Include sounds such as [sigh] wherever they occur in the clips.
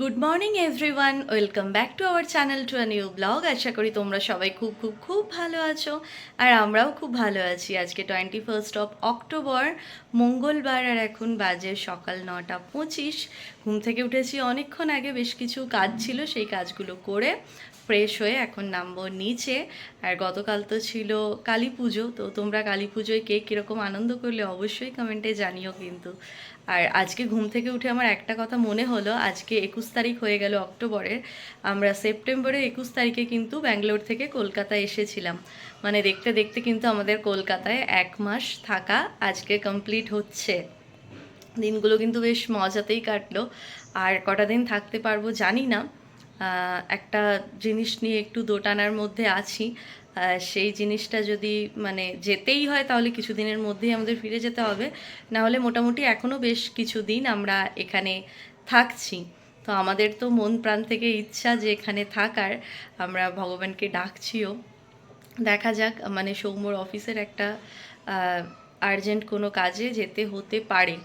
Good morning everyone welcome back to our channel to a new blog আশা করি তোমরা সবাই খুব খুব খুব ভালো আছো। আর আমরাও খুব ভালো আছি। আজকে টোয়েন্টি ফার্স্ট অফ অক্টোবর মঙ্গলবার, আর এখন বাজে সকাল নটা পঁচিশ। ঘুম থেকে উঠেছি অনেকক্ষণ আগে, বেশ কিছু কাজ ছিল, সেই কাজগুলো করে ফ্রেশ হয়ে এখন নামবো নিচে। আর গতকাল তো ছিল কালী পুজো, তো তোমরা কালী পুজোয় কে কীরকম আনন্দ করলে অবশ্যই কমেন্টে জানিও কিন্তু। আর আজকে ঘুম থেকে উঠে আমার একটা কথা মনে হলো, আজকে একুশ তারিখ হয়ে গেল অক্টোবরের, আমরা সেপ্টেম্বরের একুশ তারিখে কিন্তু ব্যাঙ্গালোর থেকে কলকাতায় এসেছিলাম। মানে দেখতে দেখতে কিন্তু আমাদের কলকাতায় এক মাস থাকা আজকে কমপ্লিট হচ্ছে। দিনগুলো কিন্তু বেশ মজাতেই কাটলো। আর কটা দিন থাকতে পারব জানি না। একটা জিনিস নিয়ে একটু দোটানার মধ্যে আছি। সেই জিনিসটা যদি মানে যেতেই হয় তাহলে কিছুদিনের মধ্যেই আমাদের ফিরে যেতে হবে। না হলে মোটামুটি এখনও বেশ কিছুদিন আমরা এখানে থাকছি। তো আমাদের তো মন প্রাণ থেকে ইচ্ছা যে এখানে থাকার। আমরা ভগবানকে ডাকছিও। দেখা যাক মানে সৌম্যর অফিসের একটা আর্জেন্ট কোনো কাজে যেতে হতে পারে।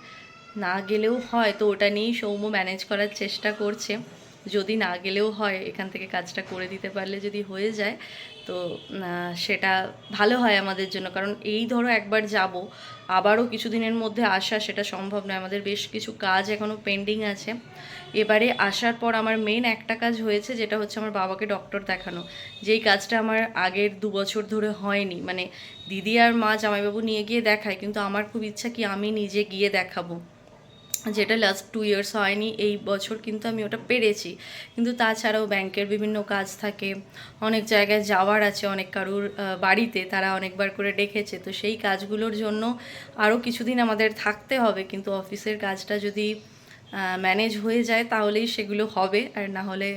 না গেলেও হয়, তো ওটা নিয়েই সৌম্য ম্যানেজ করার চেষ্টা করছে। যদি না গেলেও হয়, এখান থেকে কাজটা করে দিতে পারলে যদি হয়ে যায়, তো সেটা ভালো হয় আমাদের জন্য। কারণ এই ধরো একবার যাব, আবারও কিছুদিনের মধ্যে আসা সেটা সম্ভব নয়। আমাদের বেশ কিছু কাজ এখনও পেন্ডিং আছে। এবারে আসার পর আমার মেন একটা কাজ হয়েছে, যেটা হচ্ছে আমার বাবাকে ডক্টর দেখানো। যেই কাজটা আমার আগের দু বছর ধরে হয়নি। মানে দিদি আর মা জামাইবাবু নিয়ে গিয়ে দেখায়, কিন্তু আমার খুব ইচ্ছা কি আমি নিজে গিয়ে দেখাবো। যেটা লাস্ট টু ইয়ার্স হয়নি, এই বছর কিন্তু আমি ওটা পেরেছি। কিন্তু তাছাড়াও ব্যাংকের বিভিন্ন কাজ থাকে, অনেক জায়গায় যাওয়ার আছে, অনেক কারুর বাড়িতে তারা অনেকবার করে ডেকেছে। তো সেই কাজগুলোর জন্য আরও কিছুদিন আমাদের থাকতে হবে, কিন্তু অফিসের কাজটা যদি ম্যানেজ হয়ে যায় তাহলেই সেগুলো হবে, আর না হলে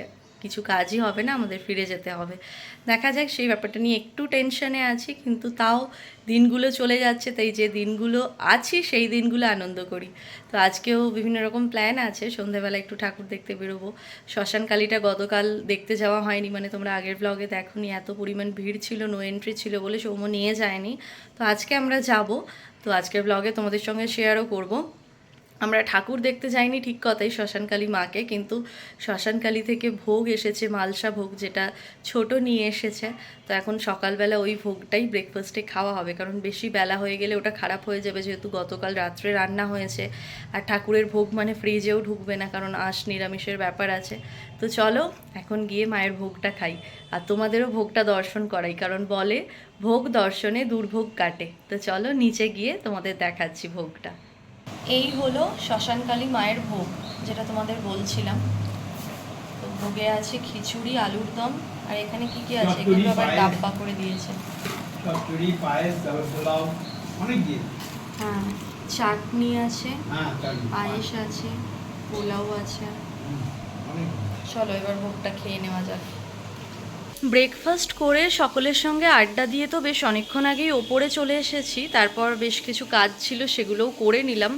কিছু কাজই হবে না, আমাদের ফিরে যেতে হবে। দেখা যাক সেই ব্যাপারটা নিয়ে একটু টেনশনে আছি, কিন্তু তাও দিনগুলো চলে যাচ্ছে, তাই যে দিনগুলো আছি সেই দিনগুলো আনন্দ করি। তো আজকেও বিভিন্ন রকম প্ল্যান আছে সন্ধেবেলা একটু ঠাকুর দেখতে বেরোবো। শ্মশান কালীটা গতকাল দেখতে যাওয়া হয়নি মানে তোমরা আগের ব্লগে দেখোনি, এত পরিমাণ ভিড় ছিল নো এন্ট্রি ছিল বলে সৌম্য নিয়ে যায়নি। তো আজকে আমরা যাব, তো আজকের ব্লগে তোমাদের সঙ্গে শেয়ারও করব। আমরা ঠাকুর দেখতে যাইনি ঠিক কথাই শ্মশানকালী মাকে, কিন্তু শ্মশানকালী থেকে ভোগ এসেছে, মালসা ভোগ যেটা ছোট নিয়ে এসেছে। তো এখন সকালবেলা ওই ভোগটাই ব্রেকফাস্টে খাওয়া হবে, কারণ বেশি বেলা হয়ে গেলে ওটা খারাপ হয়ে যাবে, যেহেতু গতকাল রাত্রে রান্না হয়েছে। আর ঠাকুরের ভোগ মানে ফ্রিজেও ঢুকবে না, কারণ আঁশ নিরামিষের ব্যাপার আছে। তো চলো, এখন গিয়ে মায়ের ভোগটা খাই। আর তোমাদেরও ভোগটা দর্শন করাই, কারণ বলে, ভোগ দর্শনে দুর্ভোগ কাটে। তো চলো, নিচে গিয়ে তোমাদের দেখাচ্ছি ভোগটা। এই হলো শ্মশানকালী মায়ের ভোগ যেটা তোমাদের বলছিলাম। তো ভোগে আছে খিচুড়ি আলুর দম আর এখানে কি কি আছে? এগুলো আবার ডাব্বা করে দিয়েছে। চচ্চড়ি পায়েস পোলাও অনেক দিয়ে। হ্যাঁ চাটনি আছে হ্যাঁ পায়েস। আছে পোলাও আছে। চলো এবার ভোগটা খেয়ে নেওয়া যাক। ব্রেকফাস্ট করে সকলের সঙ্গে আড্ডা দিয়ে তো বেশ অনেকক্ষণ আগেই ওপরে চলে এসেছি, তারপর বেশ কিছু কাজ ছিল সেগুলোও করে নিলাম।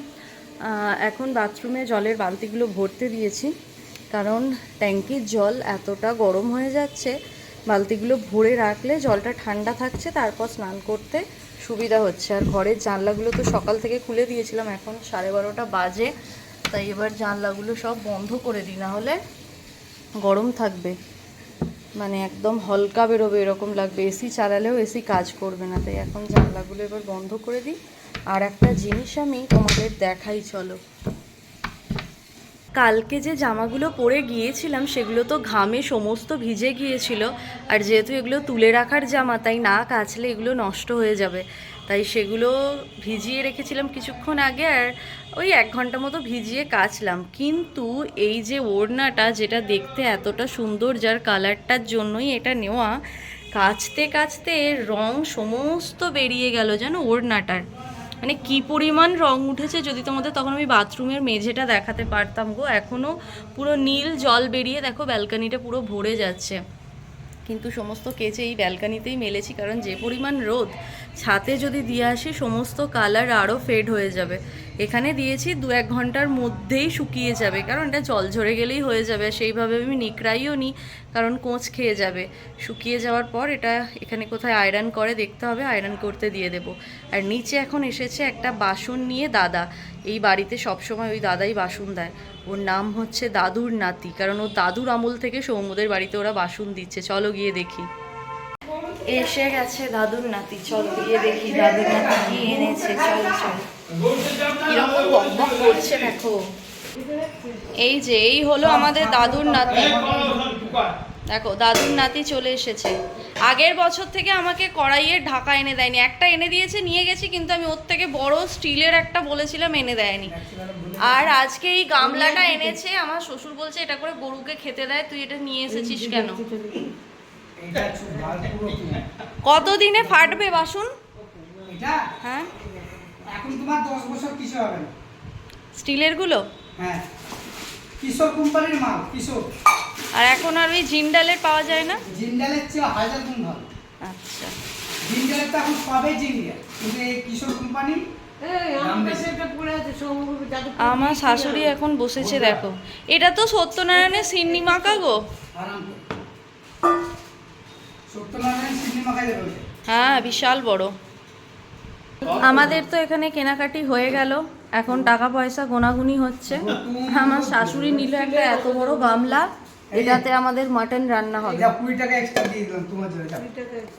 এখন বাথরুমে জলের বালতিগুলো ভরতে দিয়েছি, কারণ ট্যাঙ্কির জল এতটা গরম হয়ে যাচ্ছে, বালতিগুলো ভরে রাখলে জলটা ঠান্ডা থাকছে, তারপর স্নান করতে সুবিধা হচ্ছে। আর ঘরের জানলাগুলো তো সকাল থেকে খুলে দিয়েছিলাম, এখন সাড়ে বারোটা বাজে, তাই এবার জানলাগুলো সব বন্ধ করে দিই না হলে গরম থাকবে। মানে একদম হালকা বেরোবে, এরকম লাগবে। এসি চালালেও এসি কাজ করবে না, তাই এখন জানলাগুলো এবার বন্ধ করে দিই। আর একটা জিনিস আমি তোমাদের দেখাই, চলো। কালকে যে জামাগুলো পরে গিয়েছিলাম, সেগুলো তো ঘামে সমস্ত ভিজে গিয়েছিল। আর যেহেতু এগুলো তুলে রাখার জামা, তাই না কাচলে এগুলো নষ্ট হয়ে যাবে। তাই সেগুলো ভিজিয়ে রেখেছিলাম কিছুক্ষণ আগে, আর ওই এক ঘণ্টা মতো ভিজিয়ে কাচলাম। কিন্তু এই যে ওড়নাটা যেটা দেখতে এতটা সুন্দর, যার কালারটার জন্যই এটা নেওয়া, কাচতে কাচতে রং সমস্ত বেরিয়ে গেল যেন ওড়নাটার। মানে কি পরিমাণ রং উঠেছে যদি তোমাদের তখন আমি বাথরুমের মেঝেটা দেখাতে পারতাম গো। এখনও পুরো নীল জল বেরিয়ে দেখো ব্যালকানিটা পুরো ভরে যাচ্ছে। কিন্তু সমস্ত কেচে এই ব্যালকানিতেই মেলেছি, কারণ যে পরিমাণ রোদ ছাতে যদি দিয়ে আসি, সমস্ত কালার আরও ফেড হয়ে যাবে। এখানে দিয়েছি দু এক ঘণ্টার মধ্যেই শুকিয়ে যাবে, কারণ এটা জল ঝরে গেলেই হয়ে যাবে। সেইভাবে আমি নিকড়াইও নিই কারণ কোঁচ খেয়ে যাবে। শুকিয়ে যাওয়ার পর এটা এখানে কোথায় আয়রন করে দেখতে হবে আয়রন করতে দিয়ে দেব। আর নিচে এখন এসেছে একটা বাসন নিয়ে দাদা। এই বাড়িতে সবসময় ওই দাদাই বাসন দেয়। ওর নাম হচ্ছে দাদুর নাতি, কারণ ওর দাদুর আমল থেকে সৌমদের বাড়িতে ওরা বাসন দিচ্ছে। চলো গিয়ে দেখি। এসে গেছে দাদুর নাতি। চল গিয়ে দেখি দাদুর নাতি কি এনেছে, চল চল। কীরকম করছে দেখো। এই যে, এই হলো আমাদের দাদুর নাতি। দেখো, দাদুর নাতি চলে এসেছে। আগের বছর থেকে আমাকে কড়াইয়ের ঢাকা এনে দেয়নি। একটা এনে দিয়েছে, নিয়ে গেছি, কিন্তু আমি ওর থেকে বড় স্টিলের একটা বলেছিলাম এনে দেয়নি। আর আজকে এই গামলাটা এনেছে, আমার শ্বশুর বলছে, এটা করে গরুকে খেতে দেয়, তুই এটা নিয়ে এসেছিস কেন? কতদিনে ফাটবে বাসন? এটা? হ্যাঁ। এখন তোমার দশ বছর কিছু হবে না। স্টিলেরগুলো? হ্যাঁ। কিশোর কোম্পানির মাল কিশোর। আর এখন আর ওই জিন্ডালের পাওয়া যায় না? জিন্ডালের চেয়ে হাজার গুণ ভালো। আচ্ছা। জিন্ডালের তো এখন সবে জিন্ডাল কিন্তু এই কিশোর কোম্পানি আমার শাশুড়ি এখন বসেছে দেখো। এটা তো সত্যনারায়ণের সিন্নি মাকা গো। হ্যাঁ বিশাল বড়। আমাদের তো এখানে কেনাকাটি হয়ে গেল। এখন টাকা পয়সা গোনাগুনি হচ্ছে। আমার শাশুড়ি নিল একটা এত বড় গামলা। এটাতে আমাদের মাটন রান্না হবে। কুড়ি টাকা এক্সট্রা দিয়ে দিলাম তোমার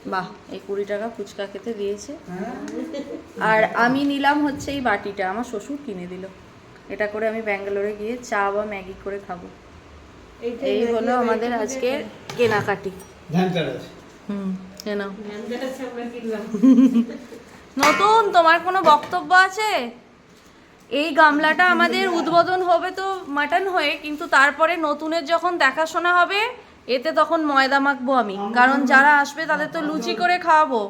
বাহ এই কুড়ি টাকা ফুচকা খেতে দিয়েছে। হ্যাঁ। আর আমি নিলাম হচ্ছে এই বাটিটা। আমার শ্বশুর কিনে দিল। এটা করে আমি ব্যাঙ্গালোরে গিয়ে চা বা ম্যাগি করে খাব। এই হলো আমাদের আজকে কেনাকাটি। হুম কেন [laughs] নতুন তোমার কোনো বক্তব্য আছে? এই গামলাটা আমাদের উদ্বোধন হবে তো মাটন হয়ে কিন্তু তারপরে নতুনের যখন দেখাশোনা হবে এতে তখন ময়দা মাখবো আমি। কারণ যারা আসবে তাদের তো লুচি করে খাওয়াবো। [laughs]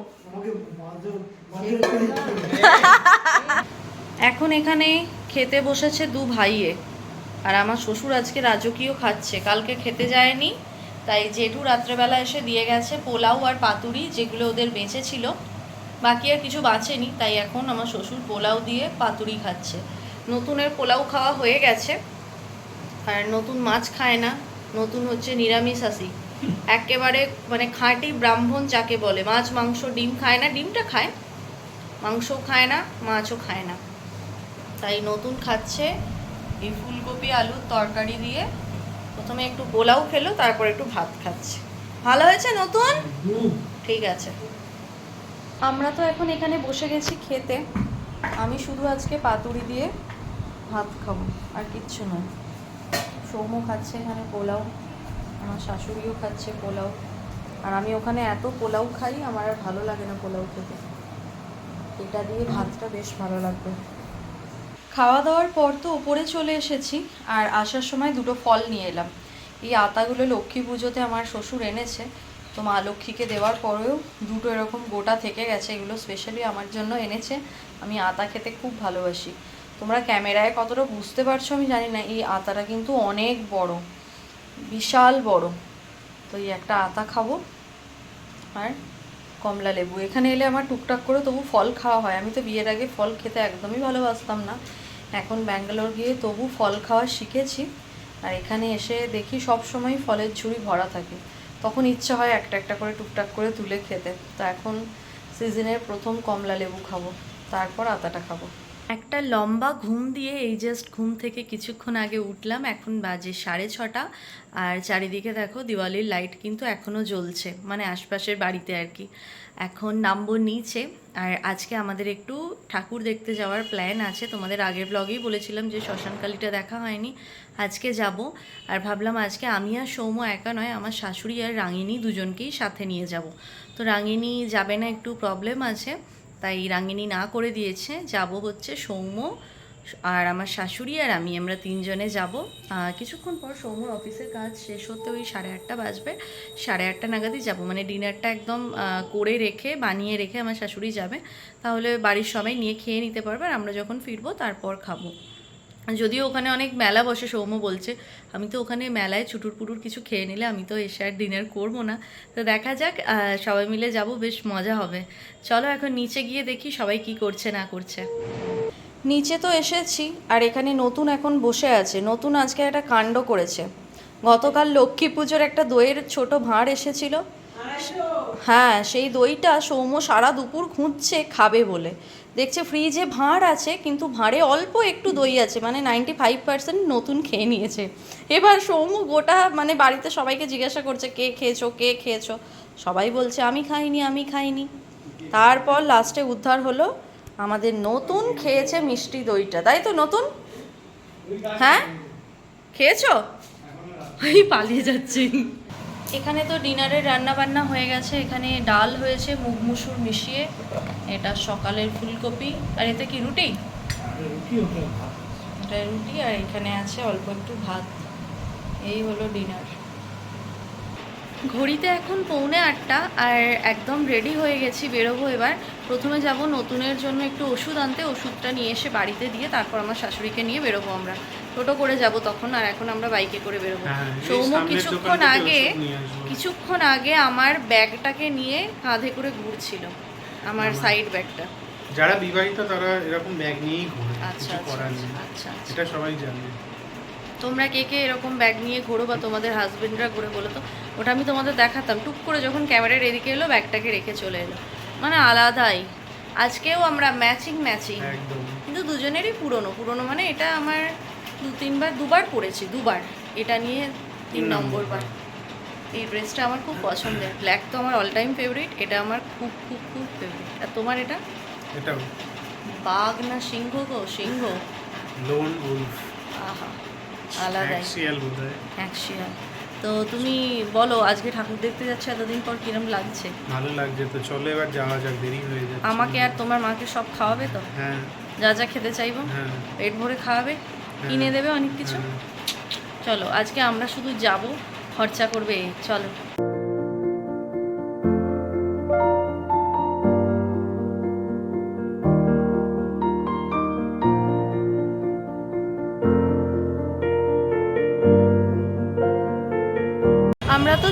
এখন এখানে খেতে বসেছে দু ভাইয়ে। আর আমার শ্বশুর আজকে রাজকীয় খাচ্ছে। কালকে খেতে যায়নি। তাই জেঠু রাত্রেবেলা এসে দিয়ে গেছে পোলাও আর পাতুরি, যেগুলো ওদের বেঁচে ছিল। বাকি আর কিছু বাঁচেনি, তাই এখন আমার শ্বশুর পোলাও দিয়ে পাতুরি খাচ্ছে। নতুনের পোলাও খাওয়া হয়ে গেছে। আর নতুন মাছ খায় না, নতুন হচ্ছে নিরামিষাসী একেবারে মানে খাঁটি ব্রাহ্মণ যাকে বলে, মাছ, মাংস, ডিম খায় না, ডিমটা খায়। মাংসও খায় না, মাছও খায় না। তাই নতুন খাচ্ছে। এই ফুলকপি, আলুর তরকারি দিয়ে প্রথমে একটু পোলাও খেলো তারপর একটু ভাত খাচ্ছে। ভালো হয়েছে নতুন? ঠিক আছে। আমরা তো এখন এখানে বসে গেছি খেতে। আমি শুধু আজকে পাতুরি দিয়ে ভাত খাব আর কিচ্ছু নয়। সৌম্য খাচ্ছে এখানে পোলাও আমার শাশুড়িও খাচ্ছে পোলাও। আর আমি ওখানে এত পোলাও খাই আমার আর ভালো লাগে না পোলাও খেতে। এটা দিয়ে ভাতটা বেশ ভালো লাগবে। খাওয়া দাওয়ার পর তো ওপরে চলে এসেছি আর আসার সময় দুটো ফল নিয়ে এলাম। এই আতাগুলো লক্ষ্মী পুজোতে আমার শ্বশুর এনেছে। তো মা লক্ষ্মীকে দেওয়ার পরেও দুটো এরকম গোটা থেকে গেছে, এগুলো স্পেশালি আমার জন্য এনেছে। আমি আতা খেতে খুব ভালোবাসি। তোমরা ক্যামেরায় কতটা বুঝতে পারছ আমি জানি না, এই আতাটা কিন্তু অনেক বড়, বিশাল বড়। তো এই একটা আতা খাব আর কমলা লেবু। এখানে এলে আমার টুকটাক করে তবু ফল খাওয়া হয়। আমি তো বিয়ের আগে ফল খেতে একদমই ভালোবাসতাম না। এখন ব্যাঙ্গালোর গিয়ে তবু ফল খাওয়া শিখেছি। আর এখানে এসে দেখি সব সময় ফলের ঝুড়ি ভরা থাকে। তখন ইচ্ছা হয় একটা একটা করে টুকটাক করে তুলে খেতে। তো এখন সিজনের প্রথম কমলা লেবু খাব, তারপর আতাটা খাব। একটা লম্বা ঘুম দিয়ে এই জাস্ট ঘুম থেকে কিছুক্ষণ আগে উঠলাম, এখন বাজে সাড়ে ছটা। আর চারিদিকে দেখো দিওয়ালির লাইট কিন্তু এখনও জ্বলছে মানে আশপাশের বাড়িতে আর কি। এখন নামবো নিচে আর আজকে আমাদের একটু ঠাকুর দেখতে যাওয়ার প্ল্যান আছে। তোমাদের আগের ব্লগেই বলেছিলাম যে শ্মশানকালীটা দেখা হয়নি, আজকে যাব। আর ভাবলাম আজকে আমি আর সৌম্য একা নয়, আমার শাশুড়ি আর রাঙিনী দুজনকেই সাথে নিয়ে যাব। তো রাঙিনী যাবে না, একটু প্রবলেম আছে। তাই রাঙিনী না করে দিয়েছে, যাব হচ্ছে সৌম্য আর আমার শাশুড়ি আর আমি, আমরা তিনজনে যাব। কিছুক্ষণ পর সৌম্যর অফিসের কাজ শেষ হতে ওই সাড়ে আটটা বাজবে। সাড়ে আটটা নাগাদই যাব। মানে ডিনারটা একদম করে রেখে, বানিয়ে রেখে আমার শাশুড়ি যাবে। তাহলে বাড়ির সবাই নিয়ে খেয়ে নিতে পারবে আর আমরা যখন ফিরবো তারপর খাব। যদিও ওখানে অনেক মেলা বসে, সৌম্য বলছে, আমি তো ওখানে মেলায় ছুটুর পুটুর কিছু খেয়ে নিলে আমি তো এসে আর ডিনার করব না। তো দেখা যাক সবাই মিলে যাব, বেশ মজা হবে। চলো এখন নিচে গিয়ে দেখি সবাই কি করছে, না করছে। নিচে তো এসেছি, আর এখানে নতুন এখন বসে আছে, নতুন আজকে একটা কাণ্ড করেছে। গতকাল লক্ষ্মী পুজোর একটা দইয়ের ছোট ভাঁড় এসেছিল। হ্যাঁ সেই দইটা সৌম্য সারা দুপুর খুঁজছে, খাবে বলে। দেখছে ফ্রিজে ভাঁড় আছে, কিন্তু ভাঁড়ে অল্প একটু দই আছে মানে নাইনটি ফাইভ পার্সেন্ট নতুন খেয়ে নিয়েছে। এবার সৌম্য গোটা মানে বাড়িতে সবাইকে জিজ্ঞাসা করছে, কে খেয়েছো কে খেয়েছো? সবাই বলছে, আমি খাইনি আমি খাইনি। তারপর লাস্টে উদ্ধার হলো আমাদের নতুন খেয়েছে মিষ্টি দইটা, তাই তো নতুন? হ্যাঁ? খেয়েছো? ওই পালিয়ে যাচ্ছি। এখানে তো ডিনারের রান্না বান্না হয়ে গেছে, এখানে ডাল হয়েছে, মুগ মুসুর মিশিয়ে, এটা সকালের ফুলকপি। আর এতে কি, রুটি। এটা রুটি, আর এখানে আছে অল্প একটু ভাত। এই হলো ডিনার। ঘড়িতে এখন পৌনে আটটা, আর একদম রেডি হয়ে গেছি, বেরোবো এবার। প্রথমে যাব নতুনের জন্য একটু ওষুধ আনতে ওষুধটা নিয়ে এসে বাড়িতে দিয়ে তারপর আমার শাশুড়িকে নিয়ে বেরোবো আমরা। টোটো করে যাব তখন আর এখন আমরা বাইকে করে বেরোবো। হ্যাঁ, সামনের কিছুক্ষণ আগে। কিছুক্ষণ আগে আমার ব্যাগটাকে নিয়ে কাঁধে করে ঘুরছিল আমার আমার- সাইড ব্যাগটা। যারা বিবাহিত তারা এরকম ব্যাগ নিয়েই ঘোরে আচ্ছা আচ্ছা আচ্ছা আচ্ছা। এটা সবাই জানে। তোমরা কে কে এরকম ব্যাগ নিয়ে ঘোরো বা তোমাদের হাজবেন্ডরা ঘুরে বলো তো? ওটা আমি তোমাদের দেখাতাম। টুক করে যখন ক্যামেরার এদিকে এলো ব্যাগটাকে রেখে চলে এলো। মানে আলাদাই। আজকেও আমরা ম্যাচিং ম্যাচিং কিন্তু দুজনেরই পুরনো। পুরনো মানে এটা আমার দু তিনবার দুবার পরেছি দুবার। এটা নিয়ে তিন নম্বর বার। এই ড্রেসটা আমার খুব পছন্দের। ব্ল্যাক তো আমার অল টাইম ফেভারিট এটা আমার খুব খুব খুব ফেভারিট আর তোমার এটা? এটাও। বাঘ না সিংহ গো? সিংহ। লোন উলফ আহা আলাদাই। অ্যাক্সিয়াল বোধ হয় অ্যাকশিয়াল তো তুমি বলো আজকে ঠাকুর দেখতে যাচ্ছ এতদিন পর কিরম লাগছে? ভালো লাগছে তো চলো এবার যাওয়া যাক দেরি হয়ে যাচ্ছে। আমাকে আর তোমার মাকে সব খাওয়াবে তো? হ্যাঁ। যা যা খেতে চাইব? হ্যাঁ। পেট ভরে খাওয়াবে? কিনে দেবে অনেক কিছু? হ্যাঁ। চলো আজকে আমরা শুধু যাব খরচা করবে চলো।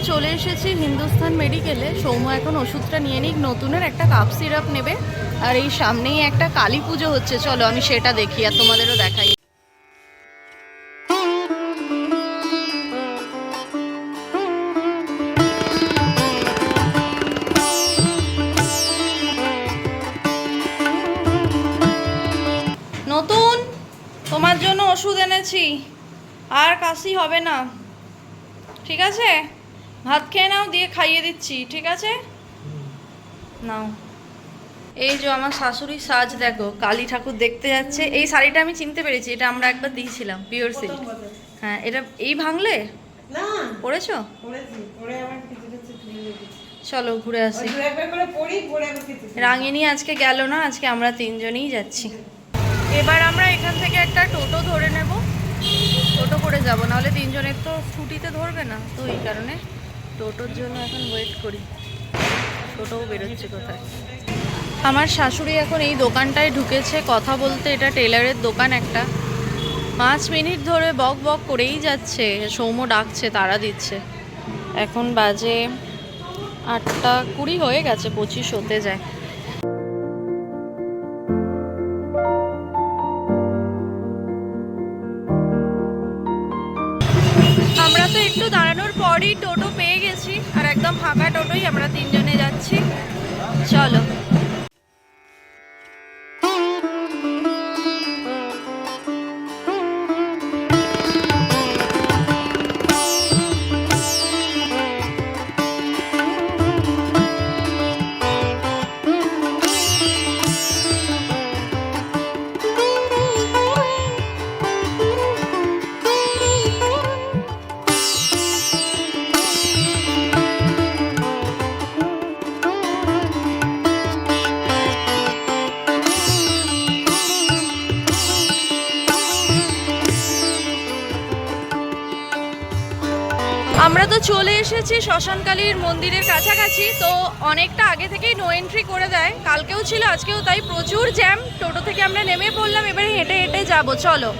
চলে এসেছি হিন্দুস্তান মেডিকেলে। সৌম্য এখন ওষুধটা নিয়ে নিক, নতুনের একটা কাপ সিরাপ নেবে। আর এই সামনেই একটা কালী পুজো হচ্ছে। চলো আমি সেটা দেখি আর তোমাদেরও দেখাই। নতুন, তোমার জন্য ওষুধ এনেছি। আর কাশি হবে না। ঠিক আছে? ভাত খেয়ে নাও দিয়ে খাইয়ে দিচ্ছি ঠিক আছে? নাও। এই যে আমার শাশুড়ি সাজ দেখো কালী ঠাকুর দেখতে যাচ্ছে। এই শাড়িটা আমি চিনতে পেরেছি এটা আমরা একবার দিয়েছিলাম পিওর সিল্ক। হ্যাঁ এটা এই ভাঙলে? না। পড়েছো চলো ঘুরে আসি। রাঙিনী আজকে গেল না আজকে আমরা তিনজনেই যাচ্ছি। এবার আমরা এখান থেকে একটা টোটো ধরে নেব। টোটো করে যাব নাহলে তিনজনের তো স্কুটিতে ধরবে না তো এই কারণে। টোটোর জন্য এখন ওয়েট করি। টোটোও বেরোচ্ছে কোথায়? আমার শাশুড়ি এখন এই দোকানটায় ঢুকেছে, কথা বলতে এটা টেলারের দোকান একটা। পাঁচ মিনিট ধরে বক বক করেই যাচ্ছে, সৌম্য ডাকছে, তারা দিচ্ছে। এখন বাজে আটটা কুড়ি, হয়ে গেছে, পঁচিশ হতে যায়। আমরা তো একটু দাঁড়ানোর পরই টোটো একদম ফাঁকা টোটোই আমরা তিনজনে যাচ্ছি। চলো। শ্মশানকালীর মন্দিরের কাছাকাছি, তো অনেকটা আগে থেকেই নো এন্ট্রি করে দেয়। কালকেও ছিল, আজকেও তাই প্রচুর জ্যাম টোটো থেকে আমরা নেমে পড়লাম, এবারে হেঁটে হেঁটে যাব, চলো।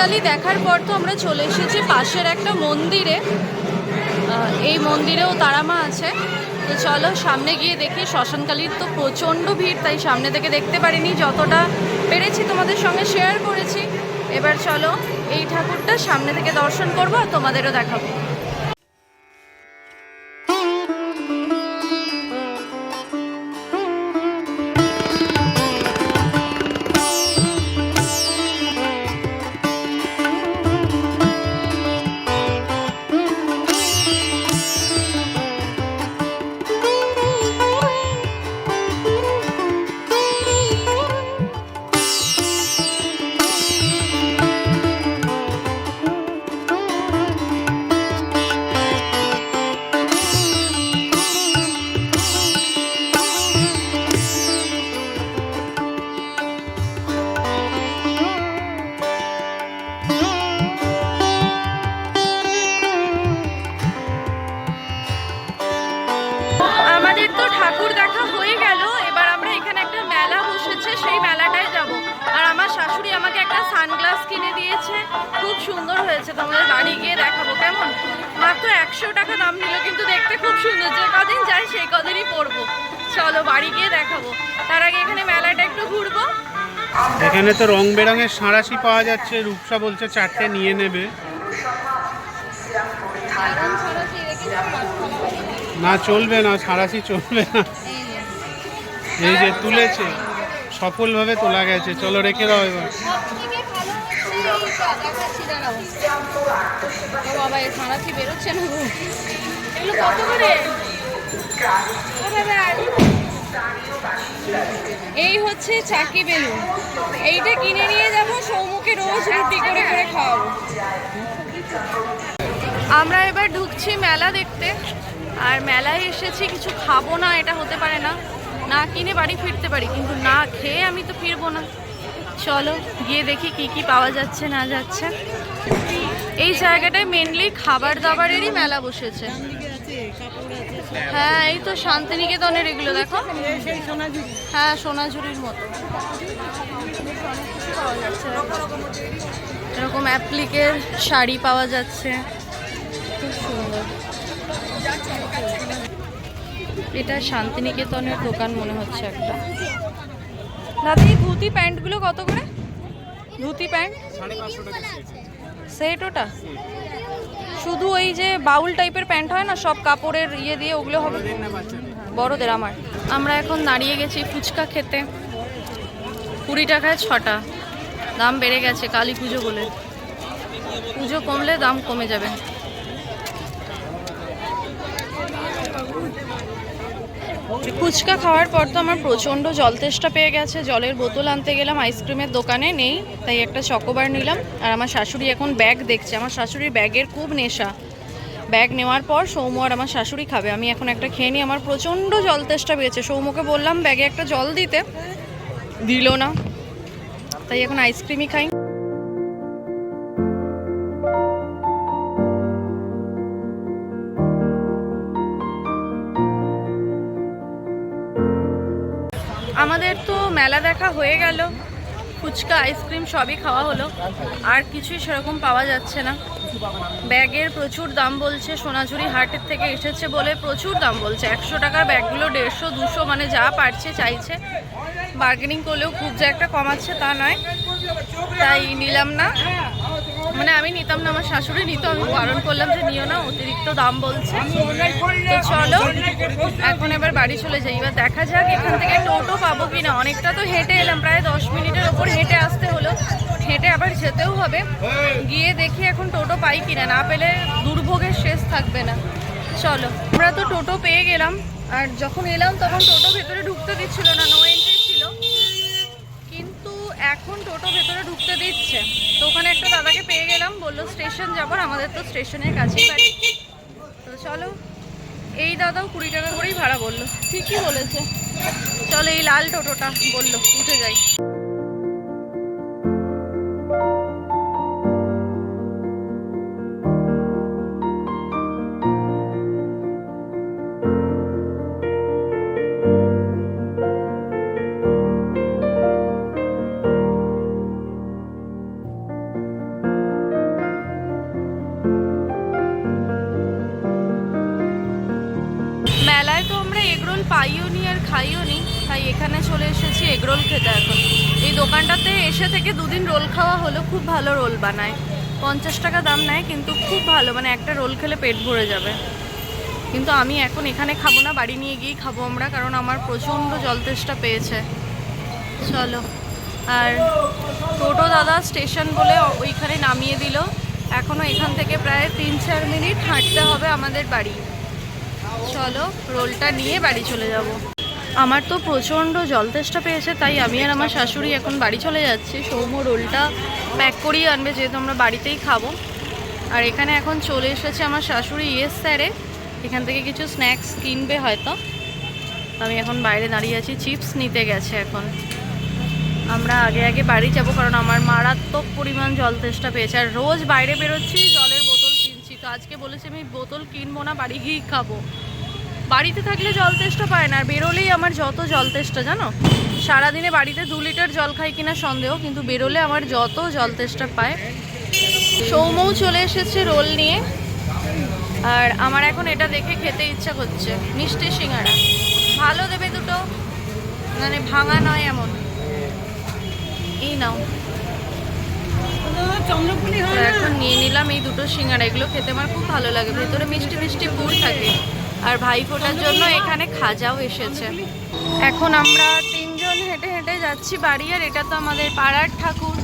শ্মশানকালী দেখার পর তো আমরা চলে এসেছি পাশের একটা মন্দিরে। এই মন্দিরেও তারামা আছে। তো চলো সামনে গিয়ে দেখি, শ্মশানকালীর তো প্রচণ্ড ভিড়, তাই সামনে থেকে দেখতে পারিনি যতটা পেরেছি তোমাদের সঙ্গে শেয়ার করেছি। এবার চলো এই ঠাকুরটা সামনে থেকে দর্শন করব আর তোমাদেরও দেখাবো। তো রং বেরঙের সাঁড়াশি পাওয়া যাচ্ছে, রূপসা বলছে চারটে নিয়ে নেবে। না চলবে না, সাঁড়াশি চলবে না। এই যে তুলেছে, সফলভাবে তোলা গেছে। চলো রেখে দাও এবার। বেরোচ্ছে না এই হচ্ছে চাকি বেলুন। এইটা কিনে নিয়ে যাব সৌমুখে রোজ রুটি করে করে খাওয়াবো। আমরা এবার ঢুকছি মেলা দেখতে। আর মেলায় এসেছি, কিছু খাব না, এটা হতে পারে না। না কিনে বাড়ি ফিরতে পারি, কিন্তু না খেয়ে আমি তো ফিরবো না। চলো, গিয়ে দেখি কি কি পাওয়া যাচ্ছে, না যাচ্ছে। এই জায়গাটায় মেনলি খাবার দাবারেরই মেলা বসেছে। হ্যাঁ এই তো শান্তিনিকেতনের এগুলো দেখো। হ্যাঁ সোনাঝুরির মতো। এরকম অ্যাপ্লিকের শাড়ি পাওয়া যাচ্ছে। খুব সুন্দর। এটা শান্তিনিকেতনের দোকান মনে হচ্ছে একটা। দাদা এই ধুতি প্যান্টগুলো কত করে? ধুতি প্যান্ট? সেট ওটা? শুধু এই যে বাউল টাইপের প্যান্ট হয় না, সব কাপড়ের ইয়ে দিয়ে ওগুলো হবে। বড়দের আমার। আমরা এখন দাঁড়িয়ে গেছি ফুচকা খেতে। কুড়ি টাকায় ছটা। দাম বেড়ে গেছে কালী পুজো বলে। পুজো কমলে দাম কমে যাবে। ফুচকা খাওয়ার পর তো আমার প্রচণ্ড জল তেষ্টা পেয়ে গেছে। জলের বোতল আনতে গেলাম, আইসক্রিমের দোকানে নেই, তাই একটা চকোবার নিলাম। আর আমার শাশুড়ি এখন ব্যাগ দেখছে, আমার শাশুড়ির ব্যাগের খুব নেশা। ব্যাগ নেওয়ার পর সৌম্য আর আমার শাশুড়ি খাবে। আমি এখন একটা খেয়ে নিই, আমার প্রচণ্ড জল তেষ্টা পেয়েছে। সৌম্যকে বললাম, ব্যাগে একটা জল দিতে। দিল না, তাই এখন আইসক্রিমই খাই। হয়ে গেল। ফুচকা, আইসক্রিম সবই খাওয়া হলো। আর কিছুই সেরকম পাওয়া যাচ্ছে না। ব্যাগের প্রচুর দাম বলছে, সোনাঝুরি হাটের থেকে এসেছে বলে প্রচুর দাম বলছে। একশো টাকার ব্যাগগুলো দেড়শো, দুশো মানে যা পারছে চাইছে। বার্গেনিং করলেও খুব যে একটা কমাচ্ছে তা নয়। তাই নিলাম না। মানে আমি নিতাম না, আমার শাশুড়ি নিত, আমি বারণ করলাম যে নিও না, অতিরিক্ত দাম বলছে। তো চলো, এখন এবার বাড়ি চলে যাই। এবার দেখা যাক এখান থেকে টোটো পাবো কিনা। অনেকটা তো হেঁটে এলাম, প্রায় দশ মিনিটের ওপর হেঁটে আসতে হলো। হেঁটে আবার যেতেও হবে। গিয়ে দেখি এখন টোটো পাই কিনা। না না পেলে দুর্ভোগের শেষ থাকবে না। চলো, আমরা তো টোটো পেয়ে গেলাম। আর যখন এলাম, তখন টোটো ভেতরে ঢুকতে দিচ্ছিল না। নো কিন্তু এখন টোটো ভেতরে ঢুকতে দিচ্ছে। তো ওখানে একটা দাদাকে পেয়ে গেলাম বলল স্টেশন যাবার আমাদের তো স্টেশনের কাছেই বাড়ি। তো চলো এই দাদাও কুড়ি টাকা করেই ভাড়া বলল। ঠিকই বলেছে। চলো এই লাল টোটোটা বলল উঠে যাই। এসে থেকে দুদিন রোল খাওয়া হলো, খুব ভালো রোল বানায়। পঞ্চাশ টাকা দাম নেয়, কিন্তু খুব ভালো মানে একটা রোল খেলে পেট ভরে যাবে। কিন্তু আমি এখন এখানে খাব না, বাড়ি নিয়ে গিয়েই খাব আমরা, কারণ আমার প্রচণ্ড জল তেষ্টা পেয়েছে। চলো, আর টোটো দাদা স্টেশন বলে ওইখানে নামিয়ে দিল। এখনও এখান থেকে প্রায় তিন চার মিনিট হাঁটতে হবে আমাদের বাড়ি। চলো, রোলটা নিয়ে বাড়ি চলে যাব। আমার তো প্রচণ্ড জল তেষ্টা পেয়েছে, তাই আমি আর আমার শাশুড়ি এখন বাড়ি চলে যাচ্ছি। সৌম্য রোলটা প্যাক করিয়ে আনবে, যেহেতু আমরা বাড়িতেই খাব। আর এখানে এখন চলে এসেছে আমার শাশুড়ি ইয়েস স্যারে। এখান থেকে কিছু স্ন্যাক্স কিনবে হয়তো। আমি এখন বাইরে দাঁড়িয়ে আছি চিপস নিতে গেছে এখন। আমরা আগে আগে বাড়ি যাব, কারণ আমার মারাত্মক পরিমাণ জল তেষ্টা পেয়েছে। আর রোজ বাইরে বেরোচ্ছি, জলের বোতল কিনছি। তো আজকে বলেছি আমি বোতল কিনবো না, বাড়ি গিয়েই খাব। বাড়িতে থাকলে জল তেষ্টা পায় না, আর বেরোলেই আমার যত জল তেষ্টা, জানো? সারাদিনে বাড়িতে দু লিটার জল খাই কিনা সন্দেহ, কিন্তু বেরোলে আমার যত জল তেষ্টা পায়। সৌমৌ চলে এসেছে রোল নিয়ে, আর আমার এখন এটা দেখে খেতে ইচ্ছা করছে, মিষ্টি সিঙ্গারা। ভালো দেবে দুটো মানে ভাঙা নয় এমন। এই নাও। এখন নিয়ে নিলাম এই দুটো সিঙ্গারা, এগুলো খেতে আমার খুব ভালো লাগে, ভেতরে মিষ্টি মিষ্টি পুর থাকে। আর ভাই ফোটার জন্য এখানে খাজাও এসেছে। এখন আমরা তিনজন হেঁটে হেঁটে যাচ্ছি বাড়ি আর এটা তো আমাদের পাড়ার ঠাকুর।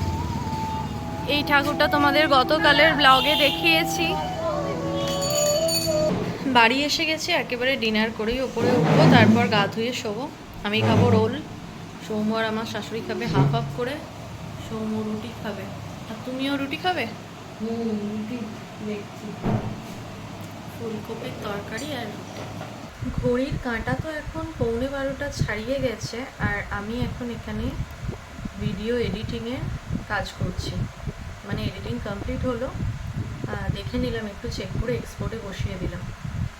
এই ঠাকুরটা তোমাদের গতকালের ব্লগে দেখিয়েছি। বাড়ি এসে গেছি, একেবারে ডিনার করেই ওপরে উঠবো, তারপর গা ধুয়ে শোবো। আমি খাব রোল, সৌম্য আর আমার শাশুড়ি খাবে হাফ হাফ করে। সৌম্য রুটি খাবে। আর তুমিও রুটি খাবে? রুটি দেখছি। ফুলকপির তরকারি আর রুটি। ঘড়ির কাঁটা তো এখন পৌনে বারোটা ছাড়িয়ে গেছে আর আমি এখন এখানে ভিডিও এডিটিংয়ের কাজ করছি। মানে এডিটিং কমপ্লিট হলো। দেখে নিলাম, একটু চেক করে এক্সপোর্টে বসিয়ে দিলাম।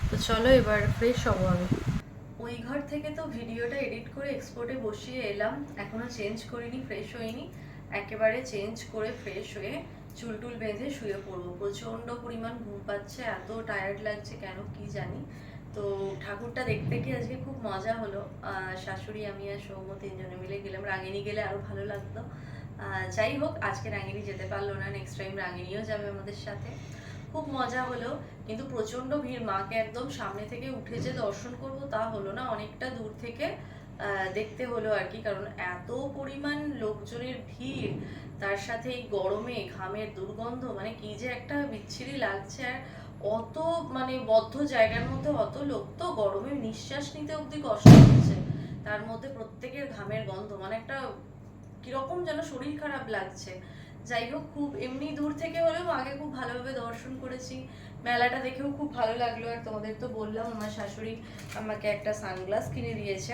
তো চলো এবার ফ্রেশ হব আমি। ওই ঘর থেকে তো ভিডিওটা এডিট করে এক্সপোর্টে বসিয়ে এলাম। এখনও চেঞ্জ করিনি ফ্রেশ হইনি। একেবারে চেঞ্জ করে ফ্রেশ হয়ে চুল টুল বেঁধে শুয়ে পড়ব। প্রচণ্ড পরিমাণ ঘুম পাচ্ছে, এত টায়ার্ড লাগছে কেন কি জানি। তো ঠাকুরটা দেখতে কি আজকে খুব মজা হলো। শাশুড়ি, আমি আর সৌম্য তিনজনে মিলে গেলাম। রাঙিনী গেলে আরও ভালো লাগতো। যাই হোক, আজকে রাঙিনী যেতে পারল না। নেক্সট টাইম রাঙিনীও যাবে আমাদের সাথে। খুব মজা হলো, কিন্তু প্রচণ্ড ভিড়। মাকে একদম সামনে থেকে উঠে যে দর্শন করব তা হলো না। অনেকটা দূর থেকে দেখতে হলো আর কি। কারণ এত পরিমাণ লোকজনের ভিড় তার সাথে এই গরমে ঘামের দুর্গন্ধ মানে কি যে একটা বিচ্ছিরি লাগছে আর অত মানে বদ্ধ জায়গার মধ্যে অত লোক তো গরমে নিঃশ্বাস নিতে অবধি কষ্ট হচ্ছে। তার মধ্যে প্রত্যেকের ঘামের গন্ধ মানে একটা কীরকম যেন শরীর খারাপ লাগছে। যাই হোক, খুব এমনি দূর থেকে হলেও আগে খুব ভালোভাবে দর্শন করেছি। মেলাটা দেখেও খুব ভালো লাগল আর তোমাদের তো বললাম, আমার শাশুড়ি আমাকে একটা সানগ্লাস কিনে দিয়েছে।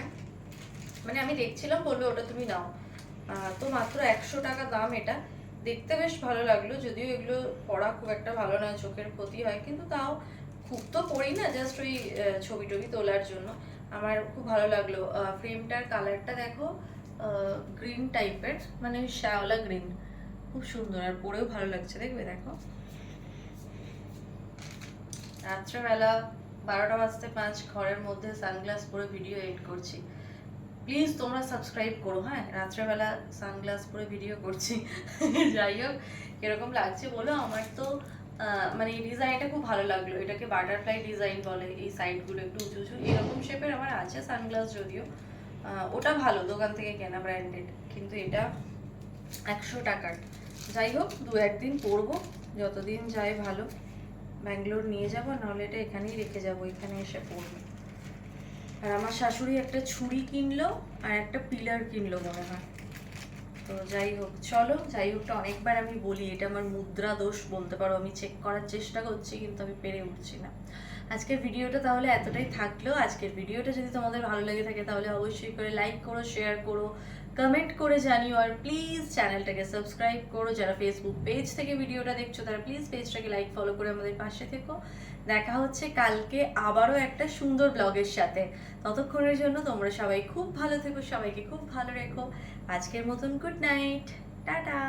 মানে আমি দেখছিলাম বলবে ওটা তুমি নাও। তো মাত্র একশো টাকা দাম এটা। দেখতে বেশ ভালো লাগল, যদিও এগুলো পড়া খুব একটা ভালো নয়, চোখের ক্ষতি হয়, কিন্তু তাও খুব তো পড়ি না জাস্ট ওই ছবি টবি তোলার জন্য। আমার খুব ভালো লাগল। ফ্রেমটার কালারটা দেখো গ্রিন টাইপের মানে শ্যাওলা গ্রিন খুব সুন্দর, আর পরেও ভালো লাগছে, দেখবে, দেখো। রাত্রেবেলা বারোটা বাজতে পাঁচ, ঘরের মধ্যে সানগ্লাস পরে ভিডিও এডিট করছি। প্লিজ তোমরা সাবস্ক্রাইব করো হ্যাঁ? রাত্রেবেলা সানগ্লাস পরে ভিডিও করছি। [laughs] যাই হোক কীরকম লাগছে বলো আমার তো মানে এই ডিজাইনটা খুব ভালো লাগল। এটাকে বাটারফ্লাই ডিজাইন বলে, এই সাইডগুলো একটু উঁচু উঁচু। এরকম শেপের আমার আছে সানগ্লাস যদিও। ওটা ভালো, দোকান থেকে কেনা ব্র্যান্ডেড কিন্তু এটা একশো টাকার। যাই হোক, দু একদিন পরবো, যতদিন যায় ভালো। ব্যাঙ্গালোর নিয়ে যাব, নাহলে এটা এখানেই রেখে যাব, এখানে এসে পড়ব আর আমার শাশুড়ি একটা ছুরি কিনলো আর একটা পিলার কিনলো মনে হয়। তো যাই হোক, চলো, যাই হোকটা অনেকবার আমি বলি, এটা আমার মুদ্রা দোষ বলতে পারো। আমি চেক করার চেষ্টা করছি, কিন্তু আমি পেরে উঠছি না। আজকের ভিডিওটা তাহলে এতটাই থাকল। আজকের ভিডিওটা যদি তোমাদের ভালো লেগে থাকে তাহলে অবশ্যই করে লাইক করো শেয়ার করো কমেন্ট করে জানিও আর প্লিজ চ্যানেলটাকে সাবস্ক্রাইব করো। যারা ফেসবুক পেজ থেকে ভিডিওটা দেখছ, তারা প্লিজ পেজটাকে লাইক ফলো করে আমাদের পাশে থেকো। দেখা হচ্ছে কালকে আবারও একটা সুন্দর ব্লগের সাথে। ততক্ষণের জন্য তোমরা সবাই খুব ভালো থেকো, সবাইকে খুব ভালো রেখো। আজকের মতন গুড নাইট টাটা!